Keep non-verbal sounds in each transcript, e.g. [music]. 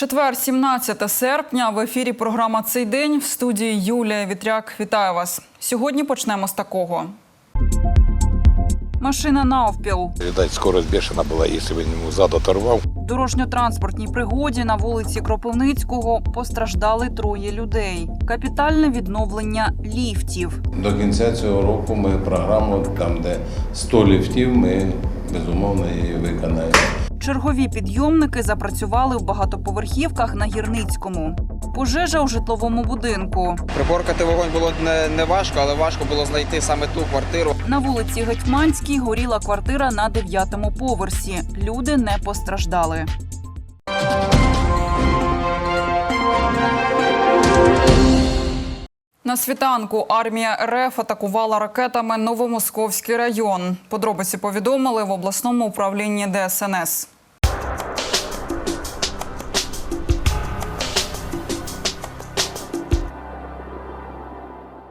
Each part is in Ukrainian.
Четвер, 17 серпня. В ефірі програма Цей день в студії Юлія Вітряк. Вітаю вас. Сьогодні почнемо з такого. Машина навпіл. Видать, скорость бешена была, если бы ему зад оторвал. В дорожньо-транспортній пригоді на вулиці Кропивницького постраждали троє людей. Капітальне відновлення ліфтів. До кінця цього року ми програму, там де 100 ліфтів, ми безумовно її виконаємо. Чергові підйомники запрацювали в багатоповерхівках на Гірницькому. Пожежа у житловому будинку. Приборкати вогонь було не, не важко, але важко було знайти саме ту квартиру. На вулиці Гетьманській горіла квартира на дев'ятому поверсі. Люди не постраждали. На світанку армія РФ атакувала ракетами Новомосковський район. Подробиці повідомили в обласному управлінні ДСНС.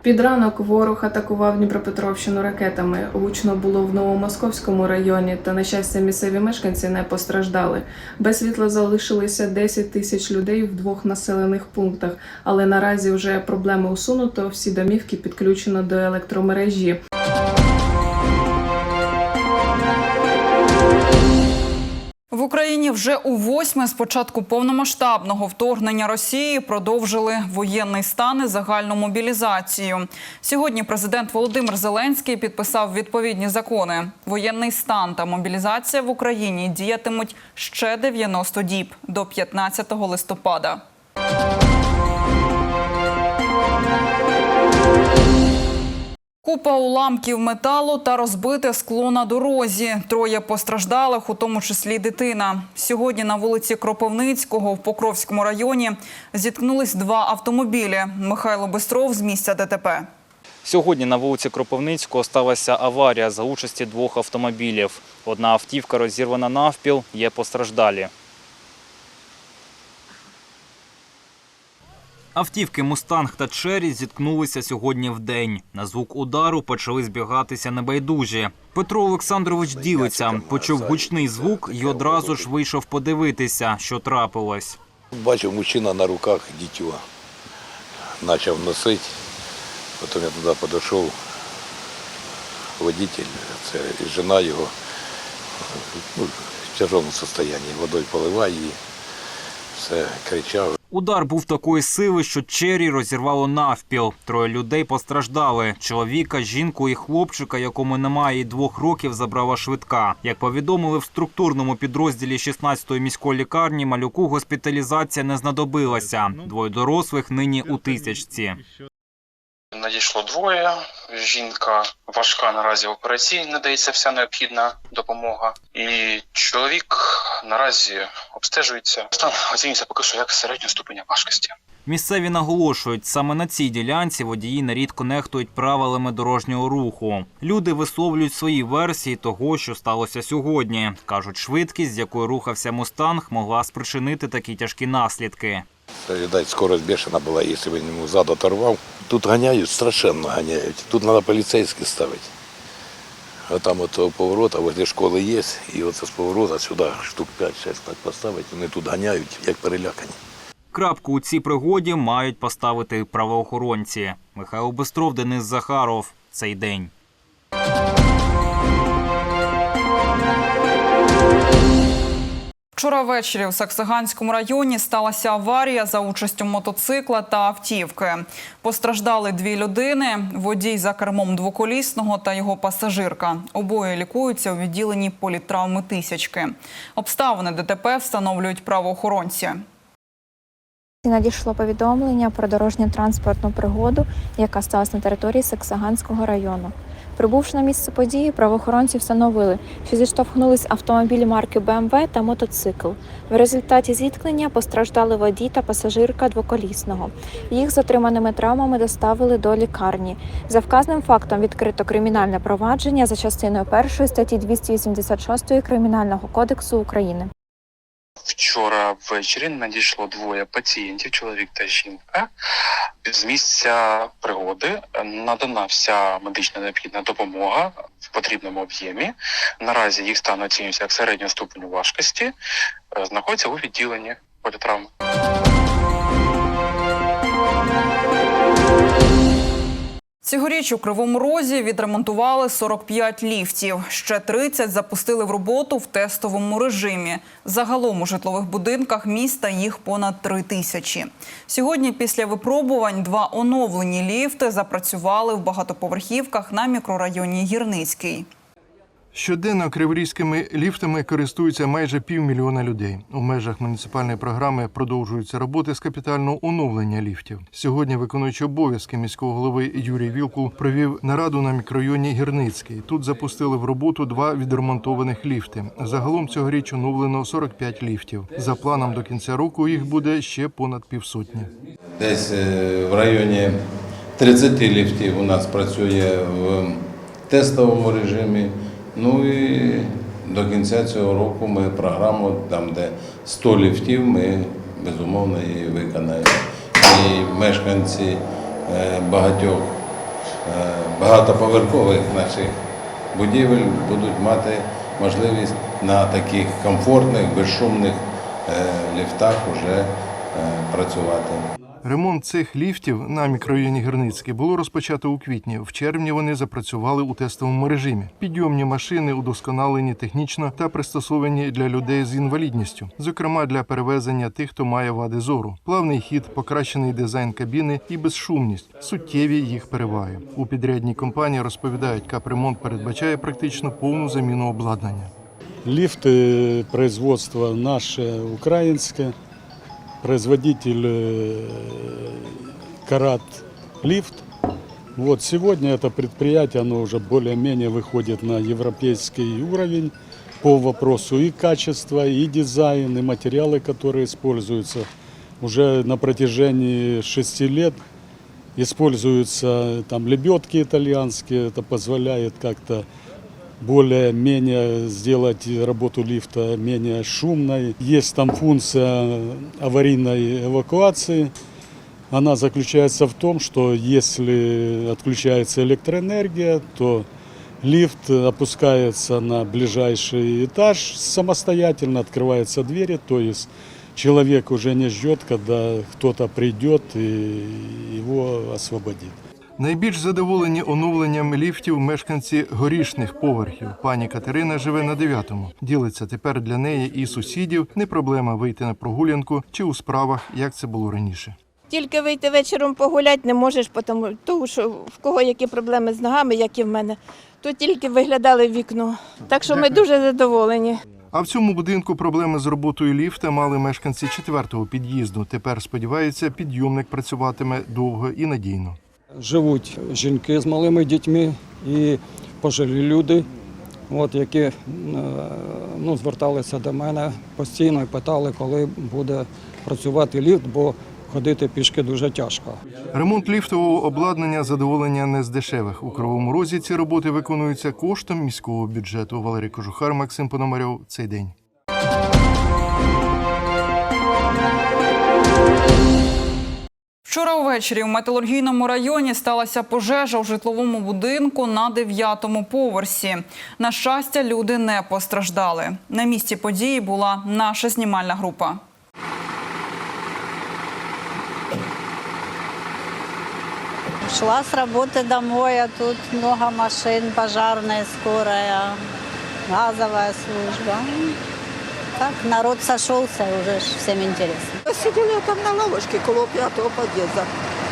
Під ранок ворог атакував Дніпропетровщину ракетами. Гучно було в Новомосковському районі, та на щастя, місцеві мешканці не постраждали. Без світла залишилися 10 тисяч людей в двох населених пунктах, але наразі вже проблеми усунуто. Всі домівки підключено до електромережі. В Україні вже у восьме з початку повномасштабного вторгнення Росії продовжили воєнний стан і загальну мобілізацію. Сьогодні президент Володимир Зеленський підписав відповідні закони. Воєнний стан та мобілізація в Україні діятимуть ще 90 діб до 15 листопада. Купа уламків металу та розбите скло на дорозі. Троє постраждалих, у тому числі дитина. Сьогодні на вулиці Кропивницького в Покровському районі зіткнулись два автомобілі. Михайло Бистров з місця ДТП. Сьогодні на вулиці Кропивницького сталася аварія за участі двох автомобілів. Одна автівка розірвана навпіл, є постраждалі. Автівки «Мустанг» та «Черрі» зіткнулися сьогодні в день. На звук удару почали збігатися небайдужі. Петро Олександрович ділиться, почув гучний звук і одразу ж вийшов подивитися, що трапилось. Бачив мужчина на руках дитю. Почав носити. Потім я туди підійшов. Водитель, це жена його ну, в тяжкому стані. Водою поливає її. Все кричав. Удар був такої сили, що чері розірвало навпіл. Троє людей постраждали. Чоловіка, жінку і хлопчика, якому немає і двох років, забрала швидка. Як повідомили в структурному підрозділі 16-ї міської лікарні, малюку госпіталізація не знадобилася. Двоє дорослих нині у тисячці. Надійшло двоє. Жінка важка наразі в операційній, надається вся необхідна допомога. І чоловік наразі обстежується. Стан оцінюється поки що як середнього ступеня важкості. Місцеві наголошують, саме на цій ділянці водії нерідко нехтують правилами дорожнього руху. Люди висловлюють свої версії того, що сталося сьогодні. кажуть, швидкість, з якою рухався мустанг, могла спричинити такі тяжкі наслідки. Це, видать, скорость бешена була, якщо б йому зад оторвав. Тут ганяють, страшенно ганяють. Тут треба поліцейських ставити. А там от поворота, возле школи є, і оце з поворота сюди штук 5-6 так поставити, вони тут ганяють, як перелякані. Крапку у цій пригоді мають поставити правоохоронці. Михайло Бестров, Денис Захаров. Цей день. Вчора ввечері у Саксаганському районі сталася аварія за участю мотоцикла та автівки. Постраждали дві людини: водій за кермом двоколісного та його пасажирка. Обоє лікуються у відділенні політравми тисячки. Обставини ДТП встановлюють правоохоронці. Надійшло повідомлення про дорожньо-транспортну пригоду, яка сталася на території Саксаганського району. Прибувши на місце події, правоохоронці встановили, що зіштовхнулись автомобілі марки БМВ та мотоцикл. В результаті зіткнення постраждали водій та пасажирка двоколісного. Їх з отриманими травмами доставили до лікарні. За вказаним фактом відкрито кримінальне провадження за частиною 1 статті 286 Кримінального кодексу України. Вчора ввечері надійшло двоє пацієнтів, чоловік та жінка. З місця пригоди надана вся медична необхідна допомога в потрібному об'ємі. Наразі їх стан оцінюється як середнього ступеню важкості. Е, Знаходяться у відділенні ході Цьогоріч у Кривому Розі відремонтували 45 ліфтів. Ще 30 запустили в роботу в тестовому режимі. Загалом у житлових будинках міста їх понад 3 тисячі. Сьогодні після випробувань два оновлені ліфти запрацювали в багатоповерхівках на мікрорайоні Гірницький. Щоденно криворізькими ліфтами користуються майже півмільйона людей. У межах муніципальної програми продовжуються роботи з капітального оновлення ліфтів. Сьогодні виконуючий обов'язки міського голови Юрій Вілкул провів нараду на мікрорайоні Гірницький. Тут запустили в роботу два відремонтованих ліфти. Загалом цьогоріч оновлено 45 ліфтів. За планом до кінця року їх буде ще понад півсотні. Десь е, в районі 30 ліфтів у нас працює в тестовому режимі. Ну і до кінця цього року ми програму, там де 100 ліфтів, ми безумовно її виконаємо. І мешканці е, багатьох е, багатоповерхових наших будівель будуть мати можливість на таких комфортних, безшумних е, ліфтах вже працювати. Ремонт цих ліфтів на мікрорайоні Гірницький було розпочато у квітні. В червні вони запрацювали у тестовому режимі. Підйомні машини удосконалені технічно та пристосовані для людей з інвалідністю, зокрема для перевезення тих, хто має вади зору. Плавний хід, покращений дизайн кабіни і безшумність суттєві їх переваги. У підрядній компанії розповідають, капремонт передбачає практично повну заміну обладнання. Лифты производства наше украинское. Производитель э, Карат Лифт. Вот сегодня это предприятие, оно уже более-менее выходит на европейский уровень по вопросу и качества, и дизайн, и материалы, которые используются. Уже на протяжении шести лет используются там лебедки итальянские, это позволяет как-то более-менее сделать работу лифта менее шумной. Есть там функция аварийной эвакуации. Она заключается в том, что если отключается электроэнергия, то лифт опускается на ближайший этаж самостоятельно, открываются двери, то есть человек уже не ждет, когда кто-то придет и его освободит. Найбільш задоволені оновленням ліфтів мешканці горішних поверхів. Пані Катерина живе на дев'ятому. Ділиться тепер для неї і сусідів не проблема вийти на прогулянку чи у справах, як це було раніше. Тільки вийти вечором погуляти не можеш, тому, що в кого які проблеми з ногами, як і в мене, то тільки виглядали в вікно. Так що ми дуже задоволені. А в цьому будинку проблеми з роботою ліфта мали мешканці четвертого під'їзду. Тепер сподіваються, підйомник працюватиме довго і надійно. Живуть жінки з малими дітьми і пожилі люди, от, які е, ну, зверталися до мене постійно і питали, коли буде працювати ліфт, бо ходити пішки дуже тяжко. Ремонт ліфтового обладнання задоволення не з дешевих. У Кривому Розі ці роботи виконуються коштом міського бюджету. Валерій Кожухар, Максим Пономарьов. Цей день. Вчора увечері в металургійному районі сталася пожежа у житловому будинку на дев'ятому поверсі. На щастя, люди не постраждали. На місці події була наша знімальна група. Шла с работы домой, а тут много машин, пожарная, скорая, газовая служба. Так, народ сошелся, уже ж всем интересно. Сиділи там на лавочці коло п'ятого під'їзду.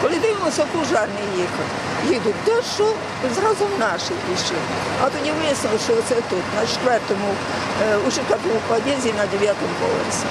Коли дивимося, пожарні їхав. Їдуть, де що? Зразу наші пішли. А тоді вияснилося, що це тут, на четвертому, е, у четвертому під'їзді на дев'ятому поверсі.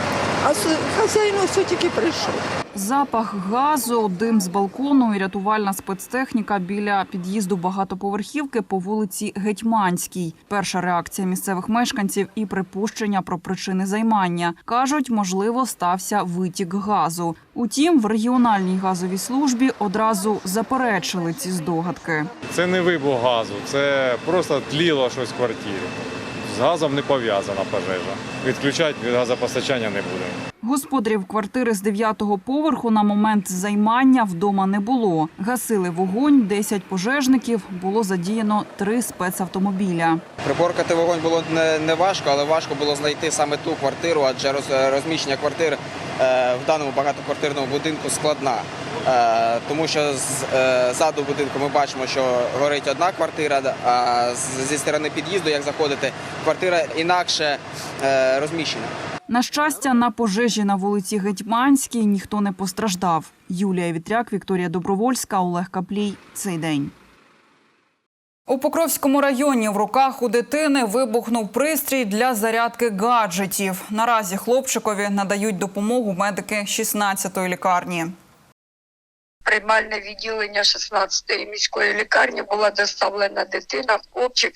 А хазяїн ось тільки прийшов. Запах газу, дим з балкону і рятувальна спецтехніка біля під'їзду багатоповерхівки по вулиці Гетьманській. Перша реакція місцевих мешканців і припущення про причини займання кажуть, можливо, стався витік газу. Утім, в регіональній газовій службі одразу заперечили ці здогадки. Це не вибух газу, це просто тліло щось в квартирі. З газом не пов'язана пожежа. Відключати від газопостачання не будемо. Господарів квартири з дев'ятого поверху на момент займання вдома не було. Гасили вогонь, 10 пожежників, було задіяно три спецавтомобіля. Приборкати вогонь було не, важко, але важко було знайти саме ту квартиру, адже роз, розміщення квартир е, в даному багатоквартирному будинку складна. Е, Тому що е, ззаду будинку ми бачимо, що горить одна квартира, а зі сторони під'їзду, як заходити, квартира інакше розміщена. На щастя, на пожежі на вулиці Гетьманській ніхто не постраждав. Юлія Вітряк, Вікторія Добровольська, Олег Каплій. Цей день. У Покровському районі в руках у дитини вибухнув пристрій для зарядки гаджетів. Наразі хлопчикові надають допомогу медики 16-ї лікарні. Приймальне відділення 16-ї міської лікарні була доставлена дитина, хлопчик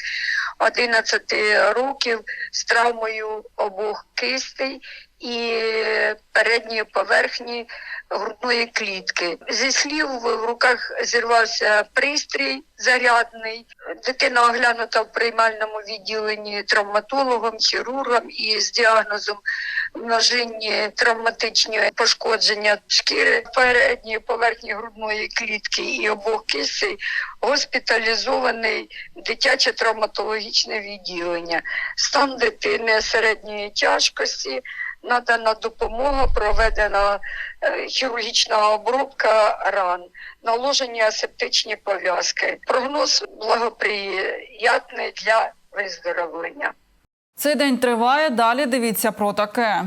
11 років з травмою обох кистей і передньої поверхні грудної клітки. Зі слів в руках зірвався пристрій зарядний. Дитина оглянута в приймальному відділенні травматологом, хірургом і з діагнозом множинні травматичні пошкодження шкіри передньої поверхні грудної клітки і обох кисей госпіталізований дитяче травматологічне відділення. Стан дитини середньої тяжкості. Надана допомога, проведена е, хірургічна обробка ран, наложені асептичні пов'язки. Прогноз благоприятний для виздоровлення. Цей день триває. Далі дивіться про таке.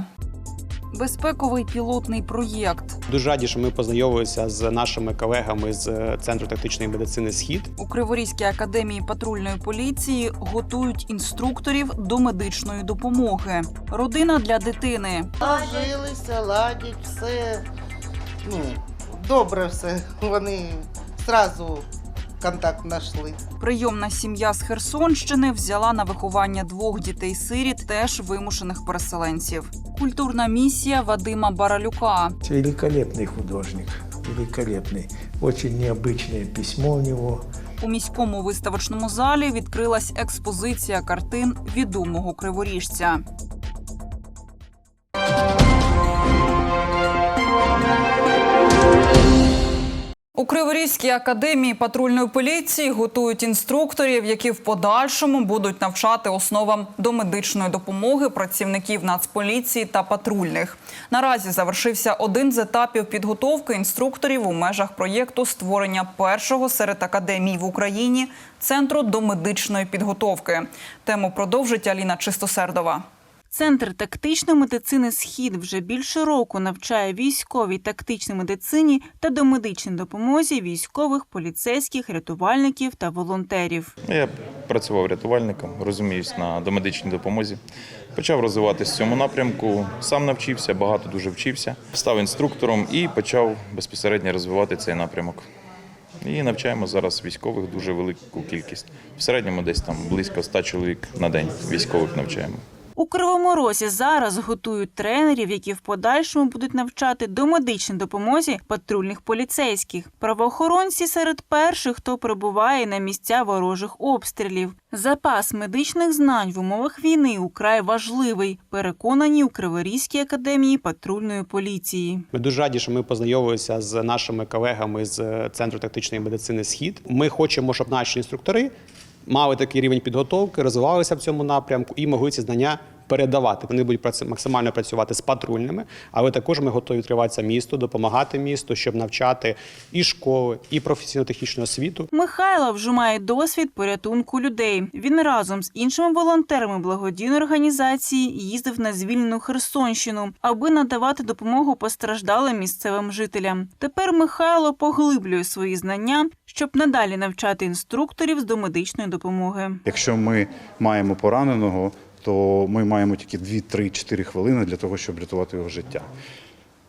Безпековий пілотний проєкт. Дуже раді, що ми познайомилися з нашими колегами з е, центру тактичної медицини Схід. У Криворізькій академії патрульної поліції готують інструкторів до медичної допомоги. Родина для дитини. Жилися, ладять, все. Ну, добре все. Вони зразу контакт знайшли. Прийомна сім'я з Херсонщини взяла на виховання двох дітей-сиріт, теж вимушених переселенців. Культурна місія Вадима Баралюка. Великолепный художник, великолепный. Очень необычное письмо у него. У міському виставочному залі відкрилась експозиція картин відомого криворіжця. Криворізькій академії патрульної поліції готують інструкторів, які в подальшому будуть навчати основам домедичної допомоги працівників Нацполіції та патрульних. Наразі завершився один з етапів підготовки інструкторів у межах проєкту створення першого серед академій в Україні центру домедичної підготовки. Тему продовжить Аліна Чистосердова. Центр тактичної медицини Схід вже більше року навчає військовій тактичній медицині та домедичній допомозі військових, поліцейських, рятувальників та волонтерів. Я працював рятувальником, розуміюсь на домедичній допомозі. Почав розвиватися в цьому напрямку, сам навчився, багато дуже вчився. Став інструктором і почав безпосередньо розвивати цей напрямок. І навчаємо зараз військових дуже велику кількість. В середньому десь там близько 100 чоловік на день військових навчаємо. У Кривому Розі зараз готують тренерів, які в подальшому будуть навчати домедичній допомозі патрульних поліцейських. Правоохоронці серед перших, хто прибуває на місця ворожих обстрілів. Запас медичних знань в умовах війни украй важливий. Переконані у Криворізькій академії патрульної поліції. Ми дуже раді, що ми познайомилися з нашими колегами з центру тактичної медицини Схід. Ми хочемо, щоб наші інструктори мали такий рівень підготовки, розвивалися в цьому напрямку і могли ці знання. Передавати вони будуть максимально працювати з патрульними, але також ми готові відкриватися місту, допомагати місту, щоб навчати і школи, і професійно-технічну освіту. Михайло вже має досвід порятунку людей. Він разом з іншими волонтерами благодійної організації їздив на звільнену Херсонщину, аби надавати допомогу постраждалим місцевим жителям. Тепер Михайло поглиблює свої знання, щоб надалі навчати інструкторів з домедичної допомоги. Якщо ми маємо пораненого, то ми маємо тільки 2-3-4 хвилини для того, щоб рятувати його життя.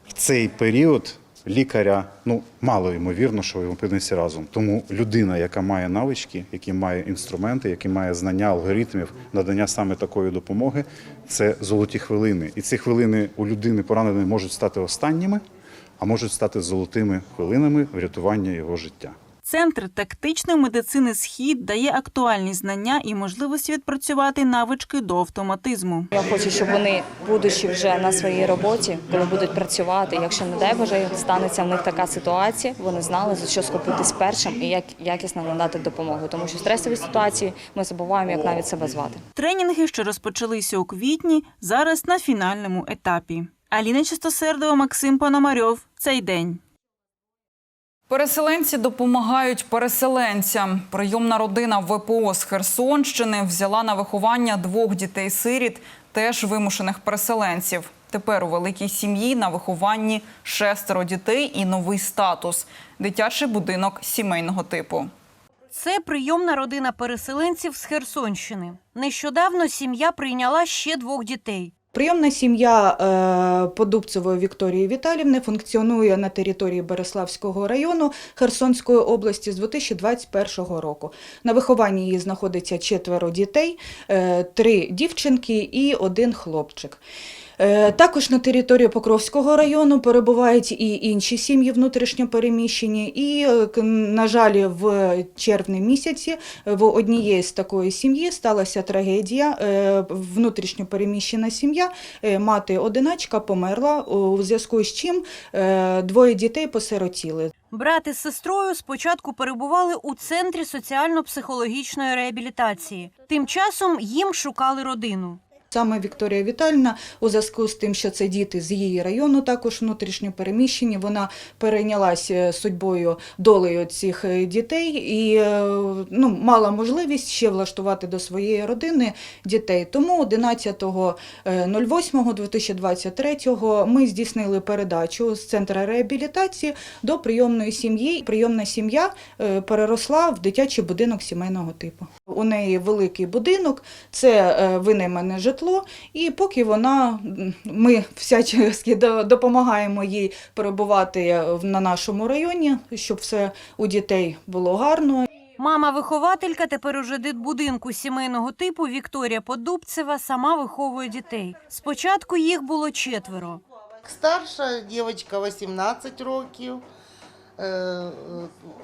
В цей період лікаря ну мало ймовірно, що йому опиниться разом. Тому людина, яка має навички, які має інструменти, які має знання алгоритмів надання саме такої допомоги, це золоті хвилини. І ці хвилини у людини пораненої можуть стати останніми, а можуть стати золотими хвилинами врятування його життя. Центр тактичної медицини Схід дає актуальні знання і можливості відпрацювати навички до автоматизму. Я хочу, щоб вони, будучи вже на своїй роботі, коли будуть працювати, якщо не дай Боже станеться в них така ситуація, вони знали за що схопитись першим і як якісно надати допомогу. Тому що в стресовій ситуації ми забуваємо, як навіть себе звати. Тренінги, що розпочалися у квітні, зараз на фінальному етапі. Аліна Чистосердова, Максим Пономарьов. Цей день. Переселенці допомагають переселенцям. Прийомна родина ВПО з Херсонщини взяла на виховання двох дітей-сиріт, теж вимушених переселенців. Тепер у великій сім'ї на вихованні шестеро дітей і новий статус дитячий будинок сімейного типу. Це прийомна родина переселенців з Херсонщини. Нещодавно сім'я прийняла ще двох дітей. Прийомна сім'я е, Подубцевої Вікторії Віталівни функціонує на території Береславського району Херсонської області з 2021 року. На вихованні її знаходиться четверо дітей, е, три дівчинки і один хлопчик. Е, Також на території Покровського району перебувають і інші сім'ї внутрішньо переміщені. І, е, на жаль, в червні місяці в однієї з такої сім'ї сталася трагедія. Е, Внутрішньо переміщена сім'я, е, мати одиначка померла, у зв'язку з чим е, двоє дітей посиротіли. Брат із сестрою спочатку перебували у центрі соціально-психологічної реабілітації. Тим часом їм шукали родину. Саме Вікторія Віталіївна, у зв'язку з тим, що це діти з її району, також внутрішньо переміщені, вона перейнялася судьбою долею цих е, дітей і е, ну, мала можливість ще влаштувати до своєї родини дітей. Тому 11.08.2023 ми здійснили передачу з центру реабілітації до прийомної сім'ї. Прийомна сім'я е, переросла в дитячий будинок сімейного типу. У неї великий будинок, це е, винаймене житло, і поки вона ми всячески [laughs] допомагаємо їй перебувати на нашому районі, щоб все у дітей було гарно. Мама-вихователька тепер уже дитбудинку сімейного типу Вікторія Подубцева сама виховує дітей. Спочатку їх було четверо. Старша дівчинка 18 років, е, е,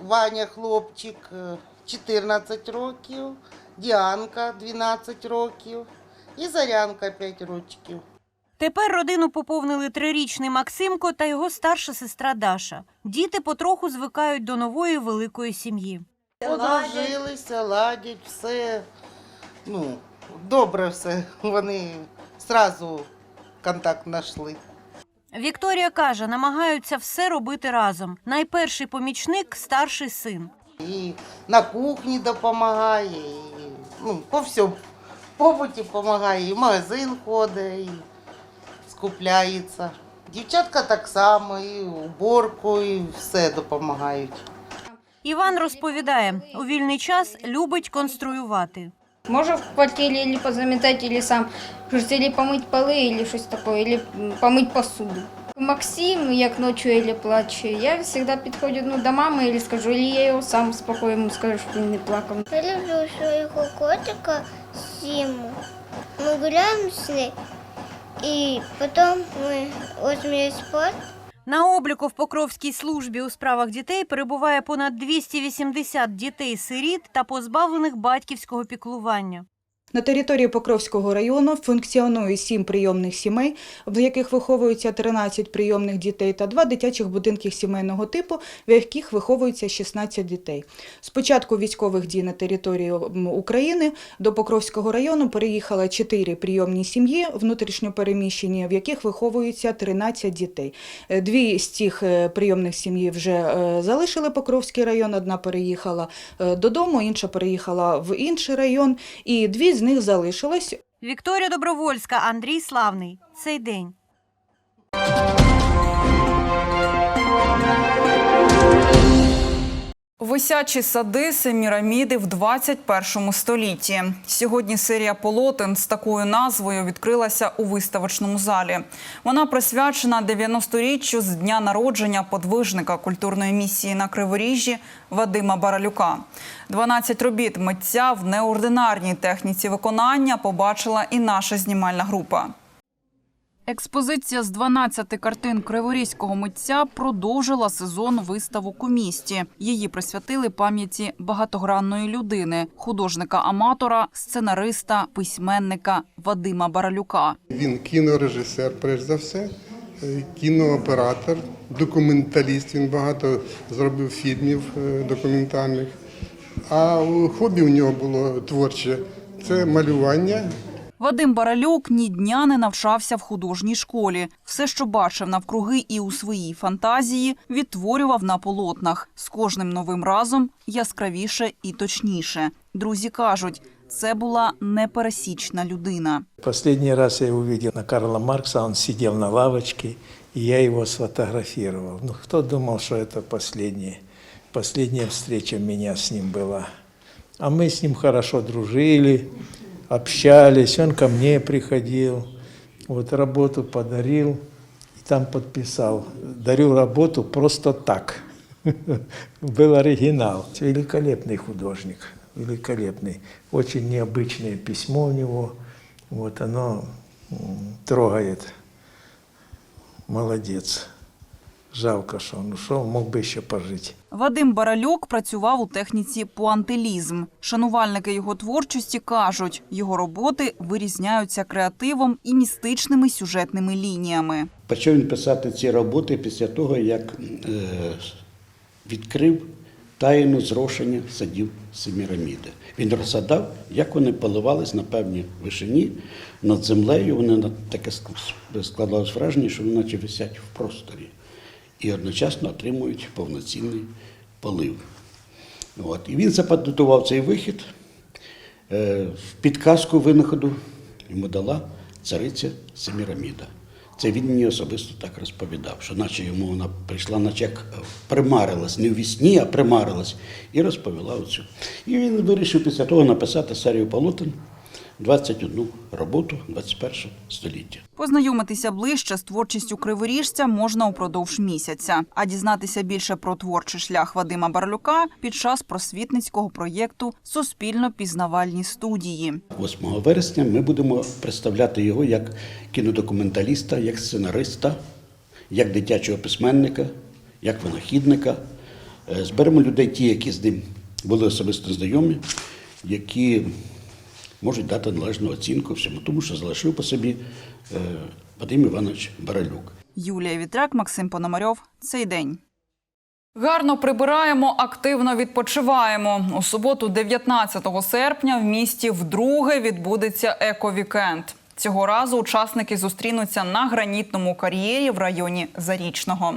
Ваня хлопчик е, 14 років, Діанка 12 років і Зарянка 5 років. Тепер родину поповнили трирічний Максимко та його старша сестра Даша. Діти потроху звикають до нової великої сім'ї. Подружилися, ладять, все. Ну, добре все. Вони одразу контакт знайшли. Вікторія каже, намагаються все робити разом. Найперший помічник старший син. І на кухні допомагає, і, ну, по всьому. Побуті допомагає, і в магазин ходить, і скупляється. Дівчатка так само, і уборку, і все допомагають. Іван розповідає, у вільний час любить конструювати. Можу в квартирі или позамітати, или сам щось, или помити поли, или щось таке, или м, помити посуду. Максим, як ночі или плаче, я завжди підходжу ну, до мами или скажу, или я його сам спокійно йому скажу, щоб він не плакав. Я люблю свого котика Симу. Мы гуляем с ней, и потом мы возьмем спорт. На обліку в Покровській службі у справах дітей перебуває понад 280 дітей-сиріт та позбавлених батьківського піклування. На території Покровського району функціонує сім прийомних сімей, в яких виховуються 13 прийомних дітей, та два дитячих будинки сімейного типу, в яких виховуються 16 дітей. З початку військових дій на території України до Покровського району переїхало 4 прийомні сім'ї внутрішньо переміщені, в яких виховуються 13 дітей. Е, Дві з цих е, прийомних сім'ї вже е, залишили Покровський район, одна переїхала додому, інша переїхала в інший район, і дві з них залишилось. Вікторія Добровольська, Андрій Славний. Цей день. Висячі сади Семіраміди в 21 столітті. Сьогодні серія полотен з такою назвою відкрилася у виставочному залі. Вона присвячена 90-річчю з дня народження подвижника культурної місії на Криворіжжі Вадима Баралюка. 12 робіт митця в неординарній техніці виконання побачила і наша знімальна група. Експозиція з 12 картин криворізького митця продовжила сезон виставок у місті. Її присвятили пам'яті багатогранної людини, художника-аматора, сценариста, письменника Вадима Баралюка. Він кінорежисер, перш за все, е, кінооператор, документаліст. Він багато зробив фільмів е, документальних. А хобі у нього було творче це малювання. Вадим Баралюк ні дня не навчався в художній школі. Все, що бачив навкруги і у своїй фантазії, відтворював на полотнах. З кожним новим разом яскравіше і точніше. Друзі кажуть, це була непересічна людина. Последний раз я его увидел на Карла Маркса, он сидел на лавочке, и я его сфотографировал. Ну, кто думал, что это последняя, последняя встреча у меня с ним была. А мы с ним хорошо дружили, общались, он ко мне приходил, вот работу подарил, и там подписал. Дарю работу просто так. [laughs] Был оригинал. Великолепный художник, великолепный. Очень необычное письмо у него. Вот оно м, трогает. Молодец. Жалко, что он ушел, мог бы еще пожить. Вадим Баралюк працював у техніці пуантилізм. Шанувальники його творчості кажуть, його роботи вирізняються креативом і містичними сюжетними лініями. Почав він писати ці роботи після того, як е, відкрив таїну зрошення садів Семіраміди. Він розсадав, як вони поливались на певній вишині над землею. Вони на- таке ск- складалось враження, що вони наче висять в просторі і одночасно отримують повноцінний полив. От. І він запатентував цей вихід. Е, Підказку винаходу йому дала цариця Семіраміда. Це він мені особисто так розповідав, що наче йому вона прийшла, наче як примарилась, не в вісні, а примарилась, і розповіла оцю. І він вирішив після того написати серію полотен 21 роботу 21 століття. Познайомитися ближче з творчістю криворіжця можна упродовж місяця, а дізнатися більше про творчий шлях Вадима Барлюка під час просвітницького проєкту Суспільно пізнавальні студії. 8 вересня ми будемо представляти його як кінодокументаліста, як сценариста, як дитячого письменника, як винахідника. Е, Зберемо людей, ті, які з ним були особисто знайомі, які можуть дати належну оцінку всьому, тому що залишив по собі е, Вадим Іванович Баралюк. Юлія Вітрак, Максим Пономарьов. Цей день. Гарно прибираємо, активно відпочиваємо. У суботу, 19 серпня, в місті вдруге відбудеться ековікенд. Цього разу учасники зустрінуться на гранітному кар'єрі в районі Зарічного.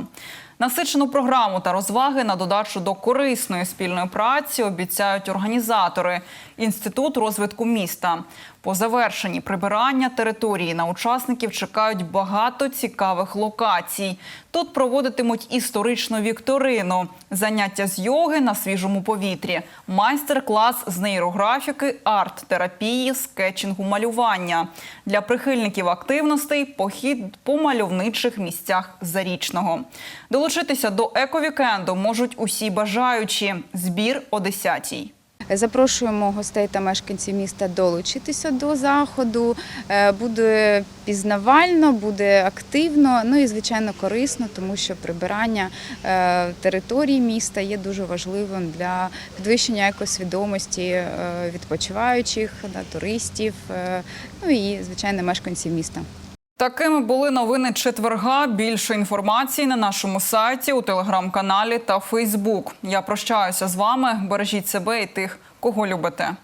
Насичену програму та розваги на додачу до корисної спільної праці обіцяють організатори Інститут розвитку міста. По завершенні прибирання території на учасників чекають багато цікавих локацій. Тут проводитимуть історичну вікторину, заняття з йоги на свіжому повітрі, майстер-клас з нейрографіки, арт-терапії, скетчингу малювання. Для прихильників активностей похід по мальовничих місцях Зарічного. Долучитися до ековікенду можуть усі бажаючі. Збір о 10-й. Запрошуємо гостей та мешканців міста долучитися до заходу. Е, Буде пізнавально, буде активно, ну і звичайно корисно, тому що прибирання е, території міста є дуже важливим для підвищення екосвідомості е, відпочиваючих, туристів, ну і звичайно мешканців міста. Такими були новини четверга. Більше інформації на нашому сайті, у телеграм-каналі та Фейсбук. Я прощаюся з вами. Бережіть себе і тих, кого любите.